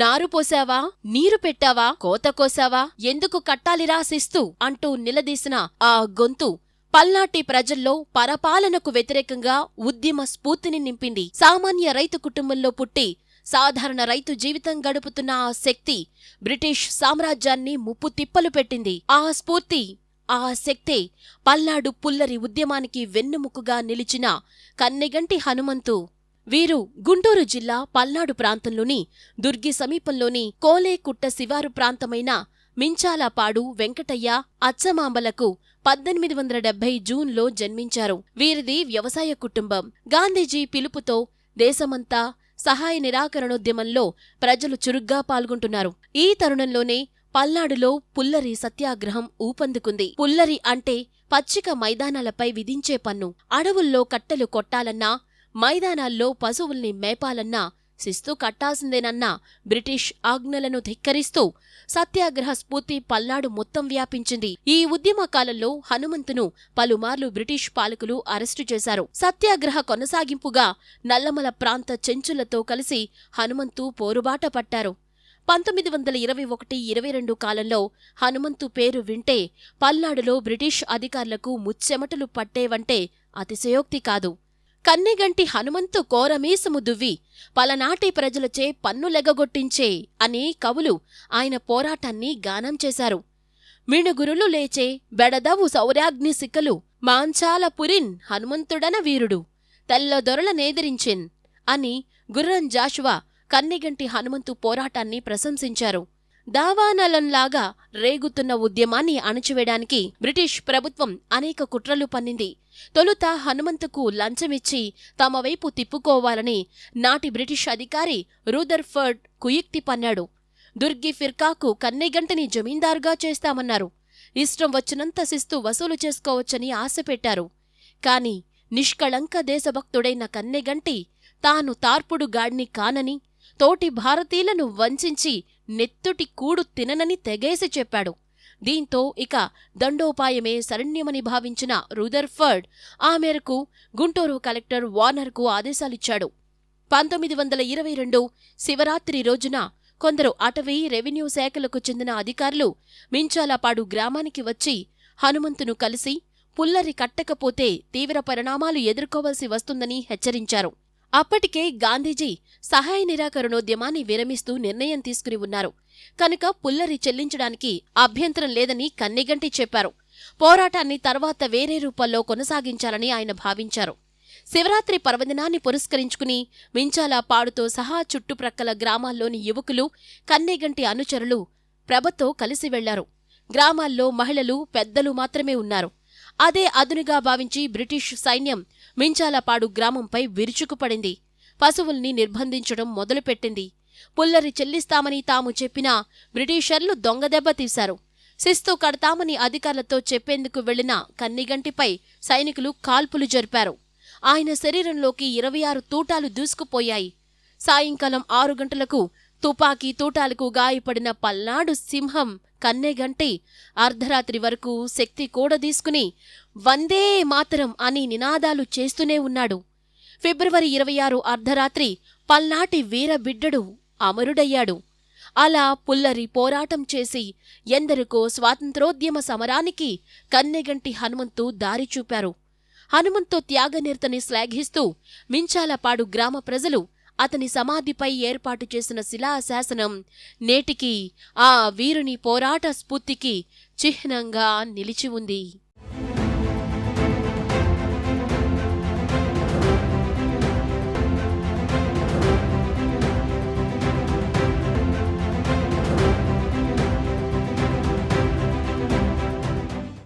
నారు పోసావా? నీరు పెట్టావా? కోత కోసావా? ఎందుకు కట్టాలిరా శిస్తు అంటూ నిలదీసిన ఆ గొంతు పల్నాటి ప్రజల్లో పరపాలనకు వ్యతిరేకంగా ఉద్యమ స్ఫూర్తిని నింపింది. సామాన్య రైతు కుటుంబంలో పుట్టి సాధారణ రైతు జీవితం గడుపుతున్న ఆ శక్తి బ్రిటిష్ సామ్రాజ్యాన్ని ముప్పు తిప్పలు పెట్టింది. ఆ స్ఫూర్తి ఆ శక్తే పల్నాడు పుల్లరి ఉద్యమానికి వెన్నెముకగా నిలిచిన కన్నెగంటి హనుమంతు వీరు గుంటూరు జిల్లా పల్నాడు ప్రాంతంలోని దుర్గి సమీపంలోని కోలేకుట్ట శివారు ప్రాంతమైన మించాలపాడు వెంకటయ్య అచ్చమాంబలకు పద్దెనిమిది వందల డెబ్బై జూన్లో జన్మించారు. వీరిది వ్యవసాయ కుటుంబం. గాంధీజీ పిలుపుతో దేశమంతా సహాయ నిరాకరణోద్యమంలో ప్రజలు చురుగ్గా పాల్గొంటున్నారు. ఈ తరుణంలోనే పల్నాడులో పుల్లరి సత్యాగ్రహం ఊపందుకుంది. పుల్లరి అంటే పచ్చిక మైదానాలపై విధించే పన్ను. అడవుల్లో కట్టెలు కొట్టాలన్నా మైదానాల్లో పశువుల్ని మేపాలన్నా శిస్తు కట్టాల్సిందేనన్న బ్రిటిష్ ఆజ్ఞలను ధిక్కరిస్తూ సత్యాగ్రహ స్ఫూర్తి పల్నాడు మొత్తం వ్యాపించింది. ఈ ఉద్యమ కాలంలో హనుమంతును పలుమార్లు బ్రిటిష్ పాలకులు అరెస్టు చేశారు. సత్యాగ్రహ కొనసాగింపుగా నల్లమల ప్రాంత చెంచులతో కలిసి హనుమంతు పోరుబాట పట్టారు. పంతొమ్మిది వందల ఇరవై ఒకటి ఇరవై రెండు కాలంలో హనుమంతు పేరు వింటే పల్నాడులో బ్రిటిష్ అధికారులకు ముచ్చెమటలు పట్టేవంటే అతిశయోక్తి కాదు. కన్నెగంటి హనుమంతు కోరమీసము దువ్వి పలనాటి ప్రజలచే పన్నులెగగొట్టించే అని కవులు ఆయన పోరాటాన్ని గానం చేశారు. మిణుగురులు లేచే బెడదవు సౌరాగ్ని సిక్కలు మాంచాల పురిన్ హనుమంతుడన వీరుడు తెల్లదొరల నేదిరించిన్ అని గుర్రం జాషువా కన్నెగంటి హనుమంతు పోరాటాన్ని ప్రశంసించారు. దావానలంలాగా రేగుతున్న ఉద్యమాన్ని అణచివేయడానికి బ్రిటిష్ ప్రభుత్వం అనేక కుట్రలు పన్నింది. తొలుత హనుమంతుకు లంచమిచ్చి తమ వైపు తిప్పుకోవాలని నాటి బ్రిటిష్ అధికారి రూదర్ఫర్డ్ కుయుక్తి పన్నాడు. దుర్గి ఫిర్కాకు కన్నెగంటని జమీందారుగా చేస్తామన్నారు. ఇష్టం వచ్చినంత శిస్తు వసూలు చేసుకోవచ్చని ఆశపెట్టారు. కాని నిష్కళంక దేశభక్తుడైన కన్నెగంటి తాను తార్పుడు గాడిని కానని తోటి భారతీయులను వంచించి నెత్తుటి కూడు తిననని తెగేసి చెప్పాడు. దీంతో ఇక దండోపాయమే శరణ్యమని భావించిన రుదర్ఫర్డ్ ఆ మేరకు గుంటూరు కలెక్టర్ వార్నర్కు ఆదేశాలిచ్చాడు. పంతొమ్మిది వందల ఇరవై రెండు శివరాత్రి రోజున కొందరు అటవీ రెవెన్యూ శాఖలకు చెందిన అధికారులు మించాలపాడు గ్రామానికి వచ్చి హనుమంతును కలిసి పుల్లరి కట్టకపోతే తీవ్ర పరిణామాలు ఎదుర్కోవలసి వస్తుందని హెచ్చరించారు. అప్పటికే గాంధీజీ సహాయ నిరాకరణోద్యమాన్ని విరమిస్తూ నిర్ణయం తీసుకుని ఉన్నారు. కనుక పుల్లరి చెల్లించడానికి అభ్యంతరం లేదని కన్నెగంటి చెప్పారు. పోరాటాన్ని తర్వాత వేరే రూపంలో కొనసాగించాలని ఆయన భావించారు. శివరాత్రి పర్వదినాన్ని పురస్కరించుకుని మించాల పాడుతో సహా చుట్టుప్రక్కల గ్రామాల్లోని యువకులు కన్నెగంటి అనుచరులు ప్రభతో కలిసి వెళ్ళారు. గ్రామాల్లో మహిళలు పెద్దలు మాత్రమే ఉన్నారు. అదే అదునుగా భావించి బ్రిటిష్ సైన్యం మించాలపాడు గ్రామంపై విరుచుకుపడింది. పశువుల్ని నిర్బంధించడం మొదలుపెట్టింది. పుల్లరి చెల్లిస్తామని తాము చెప్పినా బ్రిటిషర్లు దొంగదెబ్బ తీశారు. శిస్తు కడతామని అధికారులతో చెప్పేందుకు వెళ్ళిన కన్నిగంటిపై సైనికులు కాల్పులు జరిపారు. ఆయన శరీరంలోకి ఇరవై ఆరు తూటాలు దూసుకుపోయాయి. సాయంకాలం ఆరు గంటలకు తుపాకీ తూటాలకు గాయపడిన పల్నాడు సింహం కన్నెగంటి అర్ధరాత్రి వరకు శక్తి కూడదీసుకుని వందే మాతరం అని నినాదాలు చేస్తూనే ఉన్నాడు. ఫిబ్రవరి ఇరవై ఆరు అర్ధరాత్రి పల్నాటి వీరబిడ్డడు అమరుడయ్యాడు. అలా పుల్లరి పోరాటం చేసి ఎందరికో స్వాతంత్రోద్యమ సమరానికి కన్నెగంటి హనుమంతు దారి చూపారు. హనుమంతు త్యాగనిర్తని శ్లాఘిస్తూ మించాలపాడు గ్రామ ప్రజలు అతని సమాధిపై ఏర్పాటు చేసిన శిలాశాసనం నేటికి ఆ వీరుని పోరాట స్ఫూర్తికి చిహ్నంగా నిలిచి ఉంది.